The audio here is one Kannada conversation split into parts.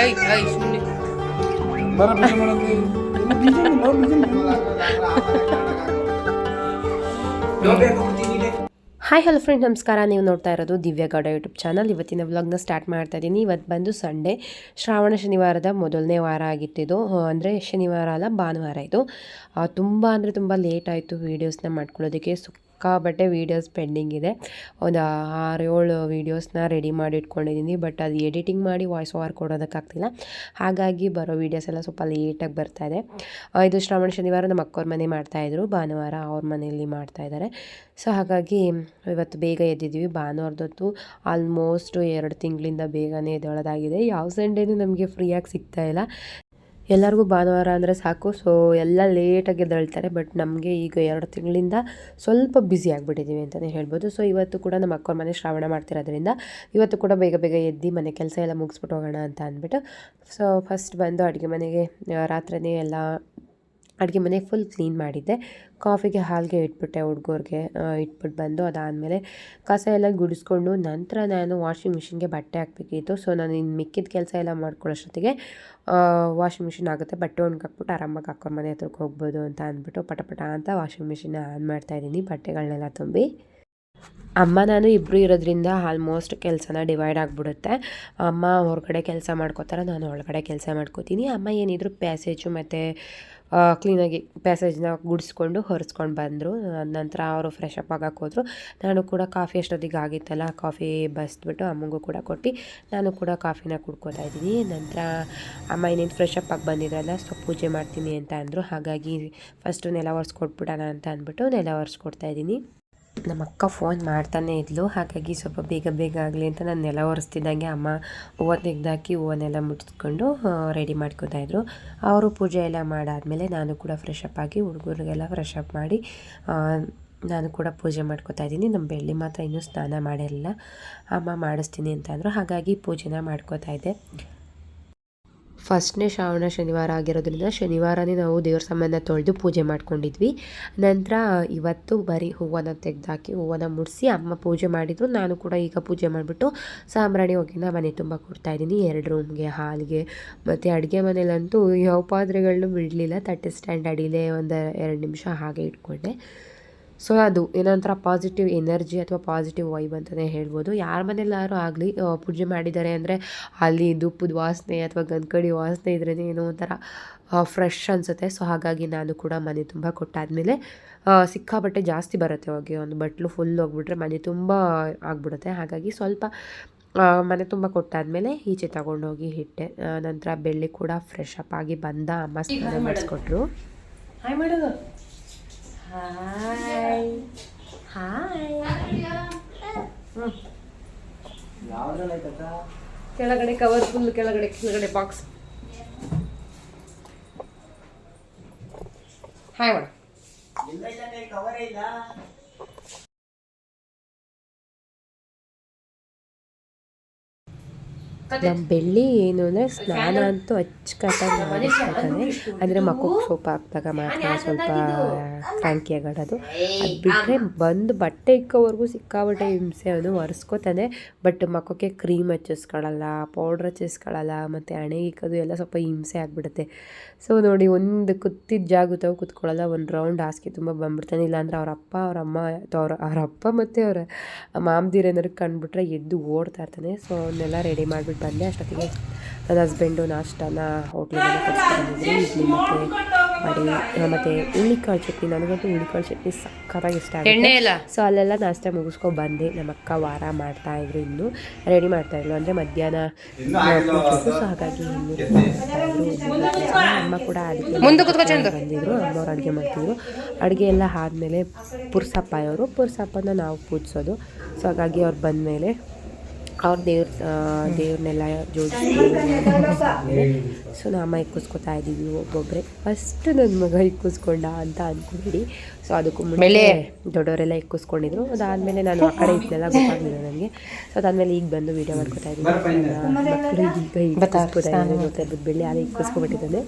ಐ ಐ ಸುಮ್ಮನೆ ಬರ ಬೀಜ ಮಾಡಂತೆ ಇಲ್ಲ, ಬೀಜ ಇಲ್ಲ, ಬೀಜ ಇಲ್ಲ. ಹಾಯ್ ಹಲೋ ಫ್ರೆಂಡ್ ನಮಸ್ಕಾರ. ನೀವು ನೋಡ್ತಾ ಇರೋದು ದಿವ್ಯ ಗೌಡ ಯೂಟ್ಯೂಬ್ ಚಾನಲ್. ಇವತ್ತಿನ ವ್ಲಾಗ್ನ ಸ್ಟಾರ್ಟ್ ಮಾಡ್ತಾ ಇದ್ದೀನಿ. ಇವತ್ತು ಬಂದು ಸಂಡೇ. ಶ್ರಾವಣ ಶನಿವಾರದ ಮೊದಲನೇ ವಾರ ಆಗಿತ್ತಿದು ಅಂದರೆ ಶನಿವಾರ ಅಲ್ಲ ಭಾನುವಾರ ಇದು. ತುಂಬ ಅಂದರೆ ತುಂಬ ಲೇಟ್ ಆಯಿತು ವೀಡಿಯೋಸ್ನ ಮಾಡ್ಕೊಳ್ಳೋದಕ್ಕೆ. ಸಿಕ್ಕಾಬಟ್ಟೆ ವೀಡಿಯೋಸ್ ಪೆಂಡಿಂಗ್ ಇದೆ. ಒಂದು ಆರು ಏಳು ವೀಡಿಯೋಸ್ನ ರೆಡಿ ಮಾಡಿ ಇಟ್ಕೊಂಡಿದ್ದೀನಿ ಬಟ್ ಅದು ಎಡಿಟಿಂಗ್ ಮಾಡಿ ವಾಯ್ಸ್ ಓವರ್ ಕೊಡೋದಕ್ಕಾಗ್ತಿಲ್ಲ. ಹಾಗಾಗಿ ಬರೋ ವೀಡಿಯೋಸ್ ಎಲ್ಲ ಸ್ವಲ್ಪ ಲೇಟಾಗಿ ಬರ್ತಾ ಇದೆ. ಇದು ಶ್ರಾವಣ, ಶನಿವಾರ ನಮ್ಮ ಅಕ್ಕವ್ರ ಮನೆ ಮಾಡ್ತಾಯಿದ್ರು ಭಾನುವಾರ ಅವ್ರ ಮನೆಯಲ್ಲಿ ಮಾಡ್ತಾ ಇದ್ದಾರೆ ಸೊ ಹಾಗಾಗಿ ಇವತ್ತು ಬೇಗ ಎದ್ದಿದ್ದೀವಿ ಭಾನುವಾರದೊತ್ತು ಆಲ್ಮೋಸ್ಟ್ ಎರಡು ತಿಂಗಳಿಂದ ಬೇಗನೆ ಎದ್ದೇಳೋದಾಗಿದೆ. ಯಾವ ಸಂಡೇನೂ ನಮಗೆ ಫ್ರೀಯಾಗಿ ಸಿಗ್ತಾ ಇಲ್ಲ. ಎಲ್ಲರಿಗೂ ಭಾನುವಾರ ಅಂದರೆ ಸಾಕು. ಸೊ ಎಲ್ಲ ಲೇಟಾಗಿ ಎದ್ದೇಳ್ತಾರೆ ಬಟ್ ನಮಗೆ ಈಗ ಎರಡು ತಿಂಗಳಿಂದ ಸ್ವಲ್ಪ ಬ್ಯುಸಿ ಆಗಿಬಿಟ್ಟಿದ್ದೀವಿ ಅಂತಲೇ ಹೇಳ್ಬೋದು. ಸೊ ಇವತ್ತು ಕೂಡ ನಮ್ಮ ಅಕ್ಕವ್ರ ಮನೆ ಶ್ರಾವಣ ಮಾಡ್ತಿರೋದ್ರಿಂದ ಇವತ್ತು ಕೂಡ ಬೇಗ ಬೇಗ ಎದ್ದು ಮನೆ ಕೆಲಸ ಎಲ್ಲ ಮುಗಿಸ್ಬಿಟ್ಟು ಹೋಗೋಣ ಅಂತ ಅಂದ್ಬಿಟ್ಟು ಸೊ ಫಸ್ಟ್ ಬಂದು ಅಡುಗೆ ಮನೆಗೆ, ರಾತ್ರಿನೇ ಎಲ್ಲ ಅಡುಗೆ ಮನೆ ಫುಲ್ ಕ್ಲೀನ್ ಮಾಡಿದ್ದೆ. ಕಾಫಿಗೆ ಹಾಲಿಗೆ ಇಟ್ಬಿಟ್ಟೆ ಹುಡುಗರಿಗೆ ಇಟ್ಬಿಟ್ಟು ಬಂದು ಅದಾದಮೇಲೆ ಕಸ ಎಲ್ಲ ಗುಡಿಸ್ಕೊಂಡು ನಂತರ ನಾನು ವಾಷಿಂಗ್ ಮಿಷಿನ್ಗೆ ಬಟ್ಟೆ ಹಾಕ್ಬೇಕಿತ್ತು. ಸೊ ನಾನು ಇನ್ನು ಮಿಕ್ಕಿದ ಕೆಲಸ ಎಲ್ಲ ಮಾಡ್ಕೊಳ್ಳೋಷ್ಟೊತ್ತಿಗೆ ವಾಷಿಂಗ್ ಮಿಷಿನ್ ಆಗುತ್ತೆ, ಬಟ್ಟೆ ಒಣಗಾಕ್ಬಿಟ್ಟು ಆರಾಮಾಗಿ ಹಾಕ್ಕೊಂಡು ಮನೆ ಹತ್ರಕ್ಕೆ ಹೋಗ್ಬೋದು ಅಂತ ಅಂದ್ಬಿಟ್ಟು ಪಟ ಪಟ ಅಂತ ವಾಷಿಂಗ್ ಮಿಷಿನ್ನ ಆನ್ ಮಾಡ್ತಾಯಿದ್ದೀನಿ ಬಟ್ಟೆಗಳನ್ನೆಲ್ಲ ತುಂಬಿ. ಅಮ್ಮ, ನಾನು ಇಬ್ಬರು ಇರೋದ್ರಿಂದ ಆಲ್ಮೋಸ್ಟ್ ಕೆಲಸನ ಡಿವೈಡ್ ಆಗಿಬಿಡುತ್ತೆ. ಅಮ್ಮ ಹೊರಗಡೆ ಕೆಲಸ ಮಾಡ್ಕೋತಾರೆ, ನಾನು ಒಳಗಡೆ ಕೆಲಸ ಮಾಡ್ಕೋತೀನಿ. ಅಮ್ಮ ಏನಿದ್ರು ಪ್ಯಾಸೇಜು ಮತ್ತು ಕ್ಲೀನಾಗಿ ಪ್ಯಾಸೇಜ್ನ ಗುಡಿಸ್ಕೊಂಡು ಹೊರಿಸ್ಕೊಂಡು ಬಂದರು. ನಂತರ ಅವರು ಫ್ರೆಶ್ ಅಪ್ ಆಗಕ್ಕೆ ಹೋದರು. ನಾನು ಕೂಡ ಕಾಫಿ ಅಷ್ಟೊತ್ತಿಗೆ ಆಗಿತ್ತಲ್ಲ ಕಾಫಿ ಬಸ್ಬಿಟ್ಟು ಅಮ್ಮಂಗೂ ಕೂಡ ಕೊಟ್ಟು, ನಾನು ಕೂಡ ಕಾಫಿನ ಕುಡ್ಕೋತಾ ಇದ್ದೀನಿ. ನಂತರ ಅಮ್ಮ ಇನ್ನೇನು ಫ್ರೆಶ್ ಅಪ್ ಆಗಿ ಬಂದಿರಲ್ಲ ಸೊ ಪೂಜೆ ಮಾಡ್ತೀನಿ ಅಂತ ಅಂದರು. ಹಾಗಾಗಿ ಫಸ್ಟು ನೆಲ ಒರೆಸ್ಕೊಟ್ಬಿಡೋಣ ಅಂತ ಅಂದ್ಬಿಟ್ಟು ನೆಲ ಒರೆಸ್ಕೊಡ್ತಾ ಇದ್ದೀನಿ. ನಮ್ಮ ಅಕ್ಕ ಫೋನ್ ಮಾಡ್ತಾನೆ ಇದ್ಲು. ಹಾಗಾಗಿ ಸ್ವಲ್ಪ ಬೇಗ ಬೇಗ ಆಗಲಿ ಅಂತ ನಾನು ನೆಲ ಒರೆಸ್ತಿದ್ದಂಗೆ ಅಮ್ಮ ಹೂವು ತೆಗ್ದಾಕಿ ಹೂವನ್ನೆಲ್ಲ ಮುಟ್ಟಿಸ್ಕೊಂಡು ರೆಡಿ ಇದ್ರು. ಅವರು ಪೂಜೆ ಎಲ್ಲ ಮಾಡಾದಮೇಲೆ ನಾನು ಕೂಡ ಫ್ರೆಶ್ ಅಪ್ ಆಗಿ ಹುಡುಗರಿಗೆಲ್ಲ ಫ್ರೆಶ್ ಅಪ್ ಮಾಡಿ ನಾನು ಕೂಡ ಪೂಜೆ ಮಾಡ್ಕೊತಾ ಇದ್ದೀನಿ. ನಮ್ಮ ಬೆಳ್ಳಿ ಮಾತ್ರ ಇನ್ನೂ ಸ್ನಾನ ಮಾಡಿರಲಿಲ್ಲ ಅಮ್ಮ ಮಾಡಿಸ್ತೀನಿ ಅಂತಂದರು ಹಾಗಾಗಿ ಪೂಜೆನ ಮಾಡ್ಕೋತಾ ಇದ್ದೆ. ಫಸ್ಟ್ನೇ ಶ್ರಾವಣ ಶನಿವಾರ ಆಗಿರೋದ್ರಿಂದ ಶನಿವಾರನೇ ನಾವು ದೇವ್ರ ಸಾಮಾನ ತೊಳೆದು ಪೂಜೆ ಮಾಡ್ಕೊಂಡಿದ್ವಿ. ನಂತರ ಇವತ್ತು ಬರೀ ಹೂವನ್ನ ತೆಗೆದಾಕಿ, ಹೂವನ್ನ ಮುಡಿಸಿ ಅಮ್ಮ ಪೂಜೆ ಮಾಡಿದ್ರು. ನಾನು ಕೂಡ ಈಗ ಪೂಜೆ ಮಾಡಿಬಿಟ್ಟು ಸಾಂಬ್ರಾಣಿ ಹೊಗೆನ ಮನೆ ತುಂಬ ಕೊಡ್ತಾ ಇದ್ದೀನಿ. ಎರಡು ರೂಮ್ಗೆ, ಹಾಲಿಗೆ, ಮತ್ತು ಅಡುಗೆ ಮನೇಲಂತೂ ಯಾವ ಪಾತ್ರೆಗಳನ್ನೂ ಬಿಡಲಿಲ್ಲ. ತಟ್ಟೆ ಸ್ಟ್ಯಾಂಡ್ ಅಡಿಲೇ ಒಂದು ಎರಡು ನಿಮಿಷ ಹಾಗೆ ಇಟ್ಕೊಂಡೆ. ಸೊ ಅದು ಏನಂತರ ಪಾಸಿಟಿವ್ ಎನರ್ಜಿ ಅಥವಾ ಪಾಸಿಟಿವ್ ವೈಬ್ ಅಂತಲೇ ಹೇಳ್ಬೋದು. ಯಾರ ಮನೇಲಾದರೂ ಆಗಲಿ ಪೂಜೆ ಮಾಡಿದ್ದಾರೆ ಅಂದರೆ ಅಲ್ಲಿ ದುಪ್ಪದ ವಾಸನೆ ಅಥವಾ ಗಂಧಕಡಿ ವಾಸನೆ ಇದ್ರೇ ಏನೋ ಒಂಥರ ಫ್ರೆಶ್ ಅನಿಸುತ್ತೆ. ಸೊ ಹಾಗಾಗಿ ನಾನು ಕೂಡ ಮನೆ ತುಂಬ ಕೊಟ್ಟಾದಮೇಲೆ ಸಿಕ್ಕಾಬಟ್ಟೆ ಜಾಸ್ತಿ ಬರುತ್ತೆ ಹೋಗಿ. ಒಂದು ಬಟ್ಲು ಫುಲ್ ಹೋಗ್ಬಿಟ್ರೆ ಮನೆ ತುಂಬ ಆಗ್ಬಿಡುತ್ತೆ. ಹಾಗಾಗಿ ಸ್ವಲ್ಪ ಮನೆ ತುಂಬ ಕೊಟ್ಟಾದಮೇಲೆ ಈಚೆ ತಗೊಂಡೋಗಿ ಇಟ್ಟೆ. ಆ, ನಂತರ ಬೆಳ್ಳಿ ಕೂಡ ಫ್ರೆಶ್ ಅಪ್ ಆಗಿ ಬಂದ ಅಮ್ಮ ಸ್ನಾನ ಮಾಡಿಸ್ಕೊಟ್ರು. ಹಾಯ್ ಮಾಡೋದು ಹಾಯ್ ಹಾಯ್ ಕೆಳಗಡೆ ಕವರ್ ಫುಲ್ ಕೆಳಗಡೆ ಕೆಳಗಡೆ ಬಾಕ್ಸ್ ಹಾಯ್ ಮಾಡು ನಮ್ಮ ಬೆಳ್ಳಿ ಏನು ಅಂದರೆ ಸ್ನಾನ ಅಂತೂ ಅಚ್ಚುಕಟ್ಟಾಗಿ ಮಾಡಿಸ್ಕೊಳ್ತಾನೆ ಅಂದರೆ ಮಕ್ಕಕ್ಕೆ ಸೋಪ್ ಹಾಕಿದಾಗ ಮಾತ್ರ ಸ್ವಲ್ಪ ಕ್ರಾಂಕಿ ಆಗಡೋದು ಅದು ಬಿಟ್ಟರೆ ಬಂದು ಬಟ್ಟೆ ಇಕ್ಕೋವರೆಗೂ ಸಿಕ್ಕಾಬಟ್ಟೆ ಹಿಂಸೆ ಅವನು ಒರೆಸ್ಕೊತಾನೆ. ಬಟ್ ಮಕ್ಕಕ್ಕೆ ಕ್ರೀಮ್ ಹಚ್ಚಿಸ್ಕೊಳ್ಳಲ್ಲ ಪೌಡ್ರ್ ಹಚ್ಚಿಸ್ಕೊಳ್ಳಲ್ಲ ಮತ್ತು ಹಣೆ ಇಕ್ಕೋದು ಎಲ್ಲ ಸ್ವಲ್ಪ ಹಿಂಸೆ ಆಗಿಬಿಡುತ್ತೆ. ಸೊ ನೋಡಿ ಒಂದು ಕೂತಿದ್ದ ಜಾಗತಾವು ಕುತ್ಕೊಳ್ಳಲ್ಲ ಒಂದು ರೌಂಡ್ ಹಾಸಿಗೆ ತುಂಬ ಬಂದ್ಬಿಡ್ತಾನೆ. ಇಲ್ಲಾಂದ್ರೆ ಅವ್ರ ಅಪ್ಪ ಅವ್ರ ಅಮ್ಮ ಅವ್ರ ಅವ್ರ ಅಪ್ಪ ಮತ್ತು ಅವರ ಮಾಮದಿರೇನಾದ್ರು ಕಂಡುಬಿಟ್ರೆ ಎದ್ದು ಓಡ್ತಾ ಇರ್ತಾನೆ. ಸೊ ಅವನ್ನೆಲ್ಲ ರೆಡಿ ಮಾಡಿಬಿಟ್ಟು ಬಂದೆ ಅಷ್ಟೊತ್ತಿಗೆ ನನ್ನ ಹಸ್ಬೆಂಡು ನಾಷ್ಟನ ಹೋಟ್ಲಿಗೆಲ್ಲ ಕಟ್ಸ್ಕೊಂಡಿದ್ರು ಇಡ್ಲಿ ಮತ್ತು ವಡೆ ಮತ್ತು ಹುಳ್ಳಿಕಾಳು ಚಟ್ನಿ. ನನಗಂತೂ ಹುಳ್ಳಿಕಾಳು ಚಟ್ನಿ ಸಕ್ಕತ್ತಾಗಿ ಇಷ್ಟ ಎಣ್ಣೆ ಆಗುತ್ತೆ ಇಲ್ಲ ಸೊ ಅಲ್ಲೆಲ್ಲ ನಾಷ್ಟ ಮುಗಿಸ್ಕೊ ಬಂದೆ. ನಮ್ಮ ಅಕ್ಕ ವಾರ ಮಾಡ್ತಾ ಇದ್ರು ಇನ್ನು. ರೆಡಿ ಮಾಡ್ತಾ ಇದ್ರು ಅಂದರೆ ಮಧ್ಯಾಹ್ನ ಸೊ ಹಾಗಾಗಿ. ಅಮ್ಮ ಕೂಡ ಅಡುಗೆ ಬಂದಿದ್ರು. ಅಮ್ಮವ್ರು ಅಡುಗೆ ಮಾಡ್ತಿದ್ರು. ಅಡುಗೆ ಎಲ್ಲ ಆದಮೇಲೆ ಪುರ್ಸಪ್ಪ ಅವರು ಪುರ್ಸಪ್ಪನ ನಾವು ಪೂಜಿಸೋದು. ಸೊ ಹಾಗಾಗಿ ಅವ್ರು ಬಂದಮೇಲೆ ಅವ್ರ ದೇವ್ರ ದೇವ್ರನ್ನೆಲ್ಲ ಜೋಡಿಸಿ. ಸೊ ನಮ್ಮ ಇಕ್ಕಿಸ್ಕೊತಾ ಇದ್ದೀವಿ ಒಬ್ಬೊಬ್ಬರೇ ಫಸ್ಟ್ ನನ್ನ ಮಗ ಇಕ್ಕಿಸ್ಕೊಂಡ ಅಂತ ಅಂದ್ಕೊಂಡಿರಿ ಸೊ ಅದಕ್ಕೂ ಮುಂದೆ. ದೊಡ್ಡವರೆಲ್ಲ ಇಕ್ಕಿಸ್ಕೊಂಡಿದ್ರು ಅದಾದಮೇಲೆ ನಾನು ಆ ಕಡೆ ಇದ್ದೆಲ್ಲ ಗೊತ್ತಾಗಲಿಲ್ಲ ನನಗೆ. ಸೊ ಅದಾದಮೇಲೆ ಈಗ ಬಂದು ವೀಡಿಯೋ ಮಾಡ್ಕೊತಾ ಇದ್ದೀನಿ. ಮಕ್ಕಳು ಈಗ ಬೆಳ್ಳಿ ಅದೇ ಇಕ್ಕಿಸ್ಕೊಬಿಟ್ಟಿದ್ದಾನೆ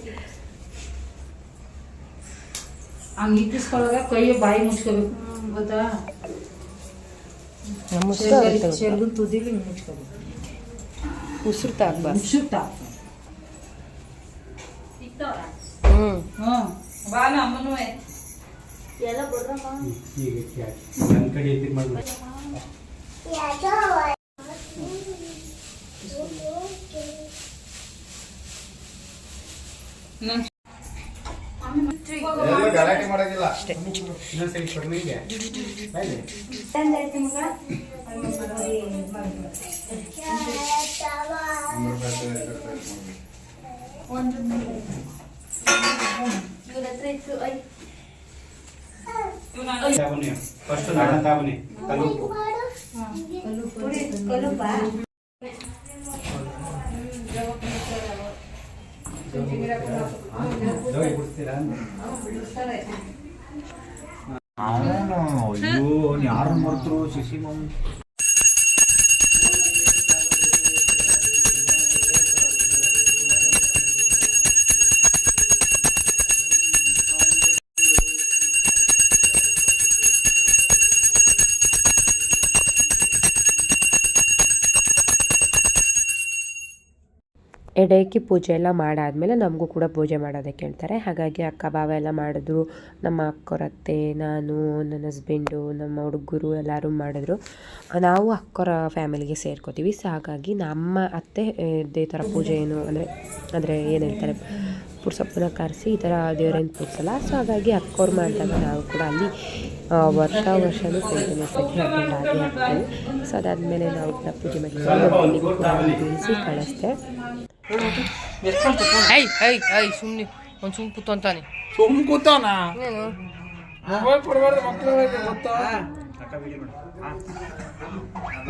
ಹಂಗೆ ಇಟ್ಟಿಸ್ಕೊಳ್ಳೋವಾಗ ಕೈ ಬಾಯಿ ಮುಚ್ಕೋಬೇಕು. ಗೊತ್ತಾ? ಶೇಂಗದ ತುದಿಲಿ ಮುಚ್ಕೋಬೇಕು ಉಸಿರು ಗಲಾಟೆ ಮಾಡೋದಿಲ್ಲ. ಫಸ್ಟ್ ನಾಡ ತಾಬುನಿ. ಕಲುಪ್ಪು ಜೋಗಿ ಬಿಡ್ತೀರಾ ಅವನು ಅಯ್ಯೋ ಯಾರು ಮರ್ತರು ಶಿಶಿ ಎಡೆಯಕ್ಕೆ ಪೂಜೆ ಎಲ್ಲ ಮಾಡಾದಮೇಲೆ ನಮಗೂ ಕೂಡ ಪೂಜೆ ಮಾಡೋದಕ್ಕೆ ಹೇಳ್ತಾರೆ ಹಾಗಾಗಿ ಅಕ್ಕ ಭಾವ ಎಲ್ಲ ಮಾಡಿದ್ರು. ನಮ್ಮ ಅಕ್ಕೋರತ್ತೆ ನಾನು, ನನ್ನ ಹಸ್ಬೆಂಡು ನಮ್ಮ ಹುಡುಗರು ಎಲ್ಲರೂ ಮಾಡಿದ್ರು. ನಾವು ಅಕ್ಕೋರ ಫ್ಯಾಮಿಲಿಗೆ ಸೇರ್ಕೋತೀವಿ. ಸೊ ಹಾಗಾಗಿ ನಮ್ಮ ಅತ್ತೆ ಇದೇ ಥರ ಪೂಜೆ ಏನು ಅಂದರೆ ಅಂದರೆ ಏನು ಹೇಳ್ತಾರೆ ಪುರ್ಸಪ್ಪನ ಕರೆಸಿ ಈ ಥರ ದೇವರೇನು ಪೂರ್ಸಲ್ಲ ಸೊ ಹಾಗಾಗಿ ಅಕ್ಕೋರು ಮಾಡಿದಾಗ ನಾವು ಕೂಡ ಅಲ್ಲಿ ವರ್ಷ ವರ್ಷವೂ ಕಂಟಿನ್ಯೂಸ್ ಆಗಿ ಅಟೆಂಡ್ ಆಗಿ ಹಾಕ್ತೀವಿ ಸೊ ಅದಾದಮೇಲೆ ನಾವು ಕೂಡ ಪೂಜೆ ಮಾಡಿ ಕಳಿಸ್ತೇವೆ ಐ ಐ ಐ ಸುಮ್ನೆ ಒಂದು ಸುಮ್ ಕೂತು ಅಂತಾನೆ. ಸುಮ್ ಕೂತಾನ? ಮೊಬೈಲ್ ಕೊಡಬಾರ್ದು ಗೊತ್ತಾ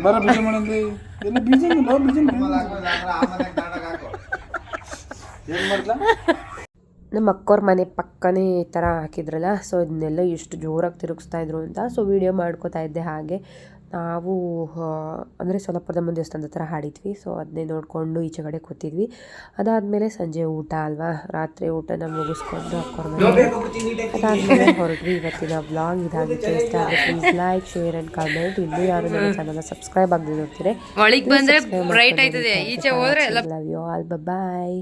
ಬರ ಬೀಜ ಮಾಡಂದ್ರೆ ಎಲ್ಲ ಬೀಜ ಇಲ್ಲ ಬೀಜ ಏನ್ ಮಾಡ್ಲಾ ನಮ್ಮ ಅಕ್ಕೋರ ಮನೆ ಪಕ್ಕನೇ ಈ ಥರ ಹಾಕಿದ್ರಲ್ಲ ಸೊ ಇದನ್ನೆಲ್ಲ ಎಷ್ಟು ಜೋರಾಗಿ ತಿರುಗಿಸ್ತಾ ಇದ್ರು ಅಂತ ಸೊ ವಿಡಿಯೋ ಮಾಡ್ಕೋತಾ ಇದ್ದೆ ಹಾಗೆ. ನಾವು ಅಂದರೆ ಸೊಲಪುರದ ದೇವಸ್ಥಾನದ ಹತ್ರ ಹಾಡಿದ್ವಿ. ಸೊ ಅದನ್ನೇ ನೋಡಿಕೊಂಡು ಈಚೆ ಕಡೆ ಕೂತಿದ್ವಿ. ಅದಾದಮೇಲೆ ಸಂಜೆ ಊಟ ಅಲ್ವಾ? ರಾತ್ರಿ ಊಟನ ಮುಗಿಸ್ಕೊಂಡು ಅಕ್ಕೋರ ಮನೆ ಅದಾದಮೇಲೆ ಹೊರಟ್ವಿ. ಇವತ್ತಿನ ಬ್ಲಾಗ್ ಇದಾಗಿತ್ತು. ಇಷ್ಟ ಆದರೆ please like share and comment ಇನ್ನೂ ಯಾರು ನನ್ನ ಚಾನಲ್ನ ಸಬ್ಸ್ಕ್ರೈಬ್ ಆಗದೆ ನೋಡ್ತೀರಿ? ಬಂದ್ರೆ ಬ್ರೈಟ್ ಆಯ್ತದೆ. ಈಚೆ ಹೋದ್ರೆ ಲವ್ ಯು ಆಲ್ ಬಾಯ್